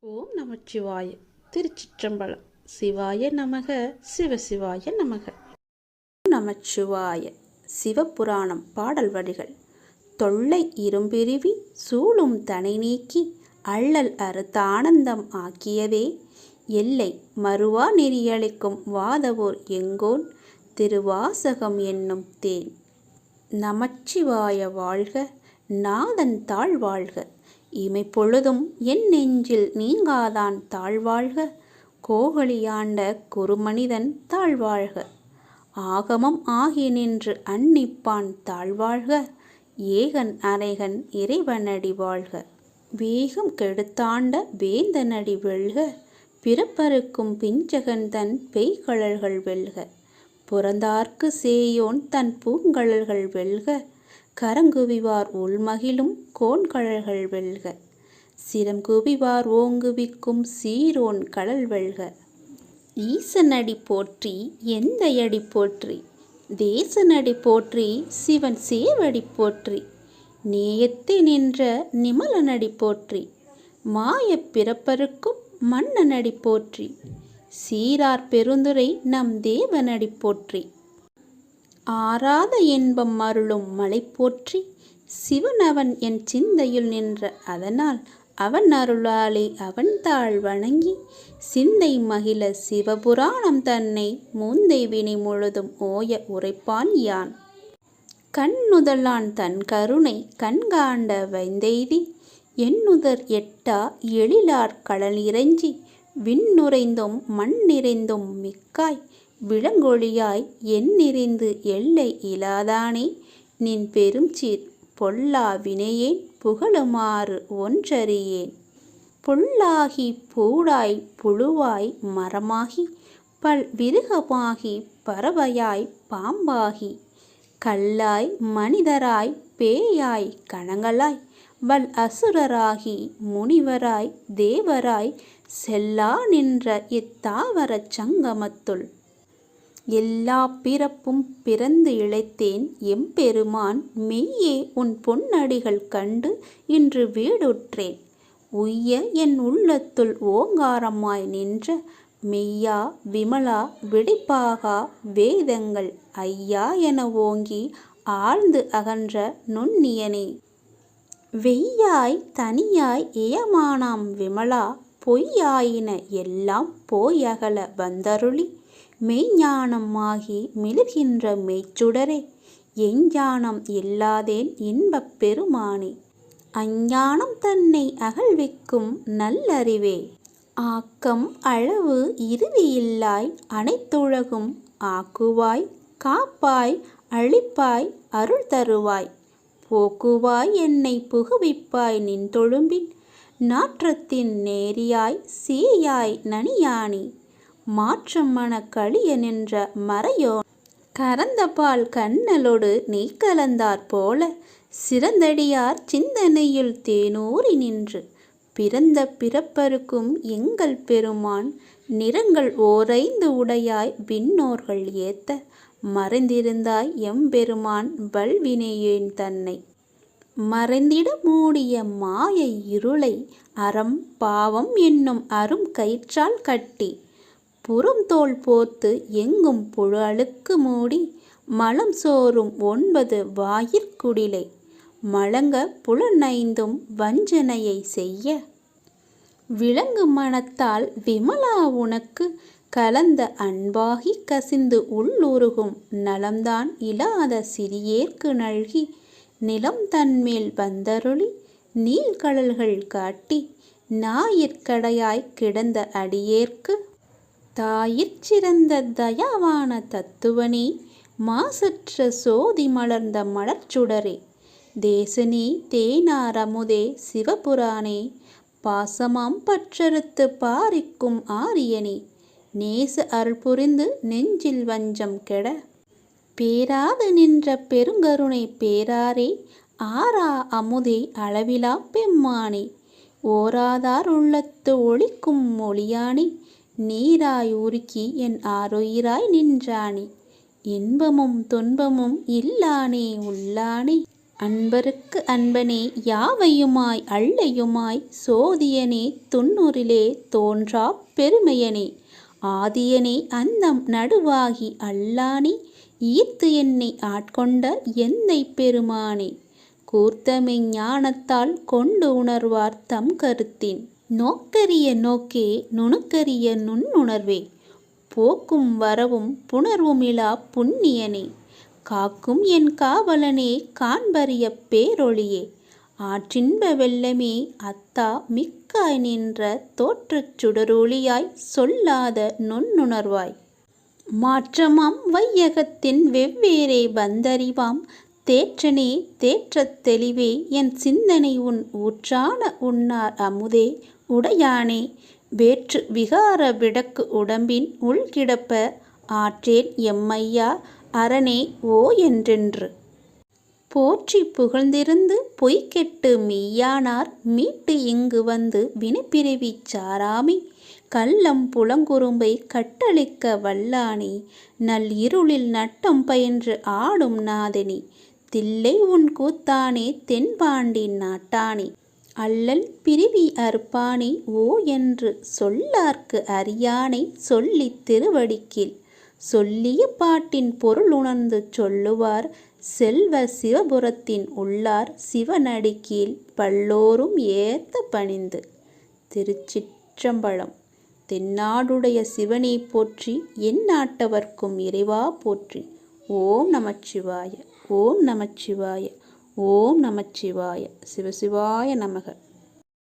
ஓம் நமச்சிவாய. திருச்சிற்றம்பலம். சிவாய நமக. சிவசிவாய நமக. ஓம் நமச்சிவாய. சிவபுராணம் பாடல் வடிகள் தொல்லை இரும்பிரிவி சூழும் தனை நீக்கி அள்ளல் அறுத்தானந்தம் ஆக்கியதே எல்லை மறுவா நெறியளிக்கும் வாதவோர் எங்கோன் திருவாசகம் என்னும் தேன். நமச்சிவாய வாழ்க. நாதன் தாழ் வாழ்க. இமை பொழுதும் என் நெஞ்சில் நீங்காதான் தாழ்வாழ்க. கோகலியாண்ட குறுமனிதன் தாழ்வாழ்க. ஆகமம் ஆகி நின்று அன்னிப்பான் தாழ்வாழ்க. ஏகன் அரைகன் இறைவனடி வாழ்க. வேகம் கெடுத்தாண்ட வேந்தனடி வெல்க. பிறப்பருக்கும் பிஞ்சகன் தன் பெய்கழல்கள் வெல்க. புறந்தார்க்கு சேயோன் தன் பூங்கழல்கள் வெல்க. கரங்குவிவார் உள்மகிழும் கோண்கழல்கள் வெல்க. சிரம் குவிவார் ஓங்குவிக்கும் சீரோன் கடல் வெல்க. ஈசனடி போற்றி எந்த அடி போற்றி. தேசனடி போற்றி சிவன் சேவடி போற்றி. நேயத்தை நின்ற நிமலனடி போற்றி. மாயப் பிறப்பருக்கும் மன்னனடி போற்றி. சீரார் பெருந்துரை நம் தேவனடி போற்றி. ஆராத இன்பம் அருளும் மலை போற்றி சிவன் அவன் என் சிந்தையில் நின்ற அதனால் அவன் அருளாலே அவன் தாழ் வணங்கி சிந்தை மகிழ சிவபுராணம் தன்னை மூந்தை வினை முழுதும் ஓய உரைப்பான் யான். கண்ணுதலான் தன் கருணை கண்காண்ட வைந்தெய்தி எண்ணுதர் எட்டா எழிலார் கடல் இறைஞ்சி விண்ணுறைந்தும் மண் நிறைந்தும் மிக்காய் விளங்கொழியாய் என் நிறைந்து எல்லை இலாதானே நின் பெரும் சீர் பொல்லா வினையேன் புகழுமாறு ஒன்றறியேன். புல்லாகி பூடாய் புழுவாய் மரமாகி பல் விருகமாகி பறவையாய் பாம்பாகி கல்லாய் மனிதராய் பேயாய் கணங்களாய் வல் அசுரராகி முனிவராய் தேவராய் செல்லா நின்ற இத்தாவரச் சங்கமத்துள். எல்லா பிறப்பும் பிறந்து இழைத்தேன். எம்பெருமான் மெய்யே உன் பொன்னடிகள் கண்டு இன்று வீடுற்றேன். உய்ய என் உள்ளத்துள் ஓங்காரமாய் நின்ற மெய்யா விமலா வெடிப்பாகா வேதங்கள் ஐயா என ஓங்கி ஆழ்ந்து அகன்ற நுண்ணியனே. வெய்யாய் தனியாய் ஏமானாம் விமலா பொய்யாயின எல்லாம் போயகல வந்தருளி. மெய்ஞானமாகி மெழுகின்ற மெய்ச்சுடரே எஞ்ஞானம் இல்லாதேன் இன்பப் பெருமானே அஞ்ஞானம் தன்னை அகழ்விக்கும் நல்லறிவே. ஆக்கம் அளவு இறுதியில்லாய் அனைத்துலகும் ஆக்குவாய் காப்பாய் அழிப்பாய் அருள் தருவாய். போக்குவாய் என்னை புகுவிப்பாய் நின் தொழும்பின் நாற்றத்தின் நேரியாய் சீயாய் நனியானி. மாற்றம் மன களிய நின்ற மறையோ? கரந்தபால் கண்ணலோடு நீ கலந்தாற் போல சிறந்தடியார் சிந்தனையில் தேனூறி நின்று. பிறந்த பிறப்பருக்கும் எங்கள் பெருமான் நிறங்கள் ஓரைந்து உடையாய் விண்ணோர்கள் ஏத்த. மறைந்திருந்தாய் எம்பெருமான் பல்வினையேன் தன்னை. மறைந்திட மூடிய மாய இருளை அறம் பாவம் என்னும் அரும் கயிற்றால் கட்டி. புறம் தோல் எங்கும் புழு அழுக்கு மூடி மலம் சோறும் ஒன்பது வாயிற்குடிலை மலங்க புலனைந்தும் வஞ்சனையை செய்ய. விலங்கு மனத்தால் விமலா உனக்கு கலந்த அன்பாகி கசிந்து உள்ளுருகும் நலம்தான் இல்லாத சிறியேற்கு நல்கி. நிலம் தன்மேல் வந்தருளி நீள்கடல்கள் காட்டி ஞாயிற்கடையாய் கிடந்த அடியேற்கு தாயிற் சிறந்த தயாவான தத்துவனே மாசற்ற சோதி மலர்ந்த மலர்ச்சுடரே. தேசனே தேனாரமுதே சிவபுராணே பாசமாம் பற்றறுத்து பாரிக்கும் ஆரியனே. நேச அருள் புரிந்து நெஞ்சில் வஞ்சம் கெட. பேராது நின்ற பெருங்கருணை பேராரே ஆரா அமுதே அளவிலா பெம்மானே. ஓராதார் உள்ளத்து ஒளிக்கும் மொழியானே நீராய் உருக்கி என் ஆருயிராய் நின்றானே. இன்பமும் துன்பமும் இல்லானே உள்ளானே. அன்பருக்கு அன்பனே யாவையுமாய் அள்ளையுமாய் சோதியனே துன்னூரிலே தோன்றா பெருமையனே. ஆதியனே அந்தம் நடுவாகி அல்லானே. ஈர்த்து என்னை ஆட்கொண்ட எந்தை பெருமானே கூர்த்தமை ஞானத்தால் கொண்டு உணர்வார் தம் கருத்தின். நோக்கரிய நோக்கே நுணுக்கரிய நுண்ணுணர்வே. போக்கும் வரவும் புணர்வுமிலா புண்ணியனே. காக்கும் என் காவலனே காண்பறிய பேரொளியே ஆற்றின்ப வெள்ளமே அத்தா மிக்காய் நின்ற தோற்றச் சுடரொளியாய் சொல்லாத நுண்ணுணர்வாய். மாற்றமாம் வையகத்தின் வெவ்வேறே வந்தறிவாம். தேற்றனே தேற்றத் தெளிவே என் சிந்தனை உன் ஊற்றான உன்னார் அமுதே. உடையானே. வேற்று விகார விடக்கு உடம்பின் உள்கிடப்ப ஆற்றேன் எம்மையா அரணே ஓ என்றென்று. போற்றி புகழ்ந்திருந்து பொய்கெட்டு மெய்யானார் மீட்டு இங்கு வந்து வினைப்பிறவிச் சாராமி. கள்ளம் புலங்குறும்பை கட்டளிக்க வல்லானே நல் இருளில் நட்டம் பயின்று ஆடும் நாதனி. தில்லை உன் கூத்தானே தென்பாண்டி நாட்டானே. அல்லல் பிரிவி அற்பானை ஓ என்று சொல்லார்க்கு அறியானை சொல்லித் திருவடிக்கில். சொல்லிய பாட்டின் பொருள் உணர்ந்து சொல்லுவார் செல்வ சிவபுரத்தின் உள்ளார் சிவனடிக்கீழ் பல்லோரும் ஏத்த பணிந்து. திருச்சிற்றம்பலம் தென்னாடுடைய சிவனை போற்றி என் நாட்டவர்க்கும் இறைவா போற்றி. ஓம் நமச்சிவாய ஓம் நமச்சிவாய. ஓம் நமச்சிவாய. சிவசிவாய நமக.